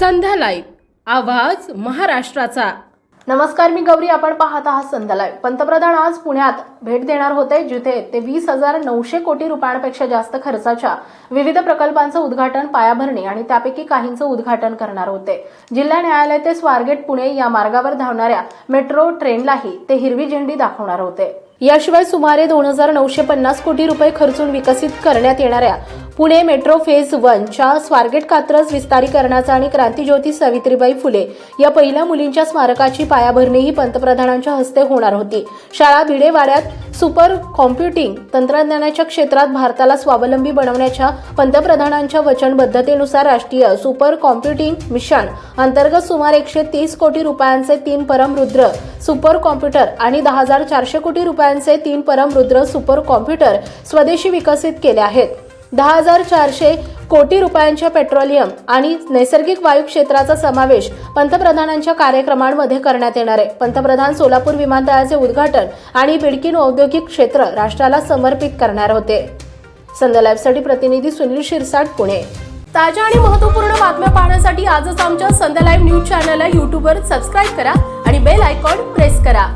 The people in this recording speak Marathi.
संध्या लाईव्ह. आवाज महाराष्ट्राचा. नमस्कार मी गौरी. आपण पाहत आहात संध्यालाय पंतप्रधान आज पुण्यात भेट देणार होते जिथे ते वीस हजार नऊशे कोटी रुपयांपेक्षा जास्त खर्चाच्या विविध प्रकल्पांचं उद्घाटन पायाभरणी आणि त्यापैकी काहींचं उद्घाटन करणार होते. जिल्हा न्यायालय ते स्वारगेट पुणे या मार्गावर धावणाऱ्या मेट्रो ट्रेनलाही ते हिरवी झेंडी दाखवणार होते. याशिवाय सुमारे दोन हजार नऊशे पन्नास कोटी रुपये खर्चून विकसित करण्यात येणाऱ्या पुणे मेट्रो फेज वनच्या स्वारगेट कात्रज विस्तारीकरणाचा आणि क्रांतीज्योती सावित्रीबाई फुले या पहिल्या मुलींच्या स्मारकाची पायाभरणीही पंतप्रधानांच्या हस्ते होणार होती. शाळा भिडेवाड्यात सुपर कॉम्प्युटिंग तंत्रज्ञानाच्या क्षेत्रात भारताला स्वावलंबी बनवण्याच्या पंतप्रधानांच्या वचनबद्धतेनुसार राष्ट्रीय सुपर कॉम्प्युटिंग मिशन अंतर्गत सुमारे एकशे तीस कोटी रुपयांचे तीन परमरुद्र सुपर कॉम्प्युटर आणि दहा हजार चारशे कोटी रुपयांचे तीन परमरुद्र सुपर कॉम्प्युटर स्वदेशी विकसित केले आहेत. दहा हजार चारशे कोटी रुपयांच्या पेट्रोलियम आणि नैसर्गिक वायू क्षेत्राचा समावेश पंतप्रधानांच्या कार्यक्रमांमध्ये करण्यात येणार आहे. पंतप्रधान सोलापूर विमानतळाचे उद्घाटन आणि बिडकीन औद्योगिक क्षेत्र राष्ट्राला समर्पित करणार होते. संध्या लाईव्हसाठी प्रतिनिधी सुनील शिरसाट पुणे. ताज्या आणि महत्त्वपूर्ण बातम्या पाहण्यासाठी आजच आमच्या संध्या लाईव्ह न्यूज चॅनलला यूट्यूबवर सबस्क्राईब करा आणि बेल आयकॉन प्रेस करा.